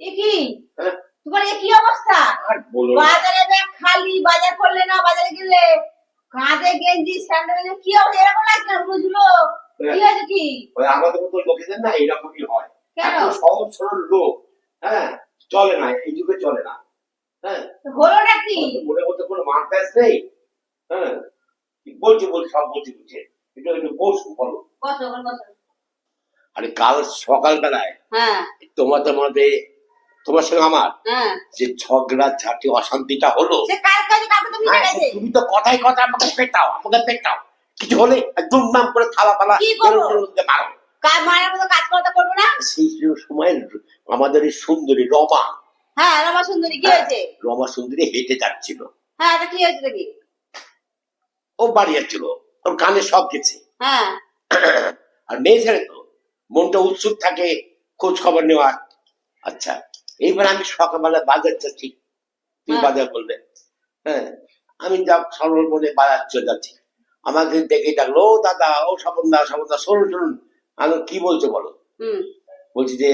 কি? হ্যাঁ? তোমার এ কি অবস্থা। বাজারে ব্যাগ খালি বাজার করলে না বাজারে গেলে। কাঁধে গেঞ্জি স্যান্ডেল কি অবস্থা? এরকম লাগছে না বুঝলো কি আছে কি? ওই আমাদের মতো লোকেদের না এরকমই হয়। কেন? সহজ সরল লোক হ্যাঁ? চলে না এই যুগে চলে না। হ্যাঁ? হলোটা কি? মনে মধ্যে কোনো নেই। হ্যাঁ? বলছি বলছি সব বলছি বুঝছে একটু একটু বসু বলো। আরে কাল সকালবেলায় হ্যাঁ। তোমাদের মধ্যে তোমার সঙ্গে আমার? হ্যাঁ। যে ঝগড়া ঝাঁটি অশান্তিটা হলো? হ্যাঁ, তুমি তো কথাই কথা আমাকে পেটাও আমাকে পেটাও। কিছু হলে একদম নাম করে থালা পালা মারো। সেই সময় আমাদের এই সুন্দরী রমা। হ্যাঁ রমা সুন্দরী কি হয়েছে? রমা সুন্দরী হেঁটে যাচ্ছিল। হ্যাঁ কি হয়েছে দেখি ও বাড়ি যাচ্ছিল ওর কানে সব গেছে। হ্যাঁ। আর মেয়ে তো মনটা উৎসুক থাকে খোঁজ খবর নেওয়া আচ্ছা এইবার আমি সকালবেলা বাজার যাচ্ছি। তুমি হ্যাঁ। বাজার বলবে। হ্যাঁ আমি যা সরল মনে বাজার চলে যাচ্ছি। আমাকে দেখে ডাকলো ও দাদা ও স্বপন দা স্বপন দা শুনুন শুনুন আমি কি বলছো বলো? হুম। বলছি যে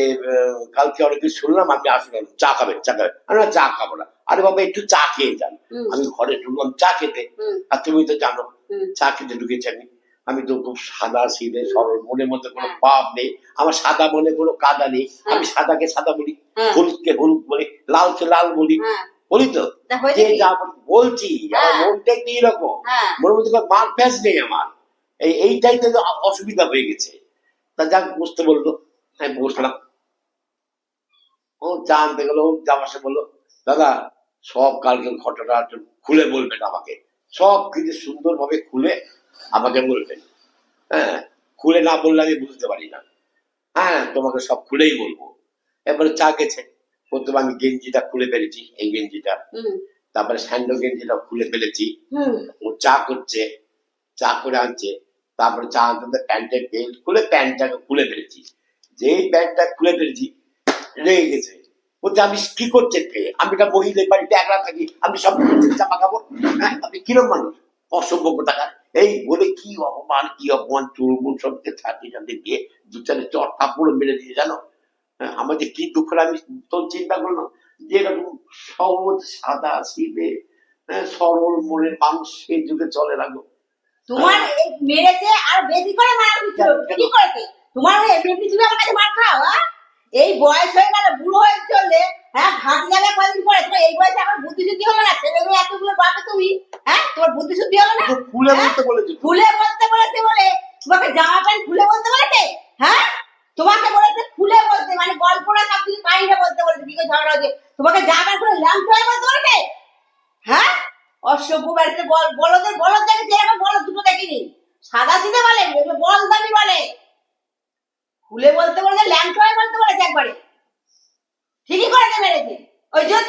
কালকে অনেক কিছু শুনলাম আপনি আসবেন চা খাবেন চা খাবেন। আমি চা খাব না। আরে বাবা একটু চা খেয়ে যান। আমি ঘরে ঢুকলাম চা খেতে। আর তুমি তো জানো চা খেতে ঢুকেছি আমি। আমি তো খুব সাদা সিধে সরল মনের মধ্যে কোনো হ্যাঁ। পাপ নেই। আমার সাদা মনে কোনো কাদা নেই। হ্যাঁ। আমি সাদাকে সাদা বলি হ্যাঁ। হলুদকে হলুদ বলি লালকে লাল বলি। হ্যাঁ। বলি তো? যে যা বলছি। আমার হ্যাঁ। মনটা একটু এরকম হ্যাঁ। মনের মধ্যে কোনো মার প্যাচ নেই আমার। এই এইটাই তো অসুবিধা হয়ে গেছে। তা যাক বুঝতে বলল। আমি বসলাম। ও চা আনতে গেলো ও জামাসে বলল দাদা সব কালকে ঘটনা খুলে বলবেন আমাকে। সব কিছু সুন্দরভাবে খুলে আমাকে বলবেন হ্যাঁ খুলে না বললে আমি বুঝতে পারি না। হ্যাঁ তোমাকে সব খুলেই বলব। এবারে চা গেছে প্রথমে আমি গেঞ্জিটা খুলে ফেলেছি এই গেঞ্জিটা। তারপরে স্যান্ডো গেঞ্জিটা খুলে ফেলেছি। ও চা করছে চা করে আনছে। তারপরে চা আনতে প্যান্টের বেল্ট খুলে প্যান্টটাকে খুলে ফেলেছি। যেই প্যান্টটা খুলে ফেলেছি রেগে গেছে। বলছে আমি কি করছে আমি একটা মহিলার বাড়িতে একলা থাকি। আমি সব জামা কাপড় হ্যাঁ আপনি কিরম মানুষ? অসভ্য টাকা এই বলে কি অপমান কি অপমান চুরমুন সবকে ছাতি ছাতি দিয়ে দু চারে চট কাপড় মেরে দিয়ে জানো? হ্যাঁ, আমার যে কি দুঃখ আমি তোর চিন্তা করলাম যে এরকম সহজ সাদা সিধে হ্যাঁ, সরল মনের মানুষ সেই যুগে চলে লাগো তোমার এই মেরেছে আর বেশি করে মার কি তোমার এমনি পৃথিবী আমার কাছে মার খাও হ্যাঁ? এই বয়স হয়ে গেল বুড়ো হয়ে চললে হ্যাঁ ঘাট যাবে কদিন পরে? তোমার এই বয়সে আমার বুদ্ধি শুদ্ধি হলো না? ছেলে মেয়ে এতগুলো বাপে তুমি? হ্যাঁ? তোমার বুদ্ধি শুদ্ধি হলো না? খুলে হ্যাঁ? বলতে বলেছি। খুলে বলতে বলেছে বলে? তোমাকে জামা প্যান্ট খুলে বলতে বলেছে? হ্যাঁ? তোমাকে বলেছে খুলে বলতে মানে গল্পটা সব কিছু কাহিনীটা বলতে বলেছে কি করে ঝগড়া হচ্ছে? তোমাকে জামা প্যান্ট খুলে ল্যাম্প বলতে বলেছে? হ্যাঁ? অসভ্য বাড়িতে বল বলদের বলদ দেখেছি এরকম বলদ দুটো দেখিনি। সাদা সিধে বলে বল দামি বলে। খুলে বলতে বলেছে ল্যাম্প বলতে বলেছে একবারে। ঠিকই করেছে মেরেছে। ওই জন্য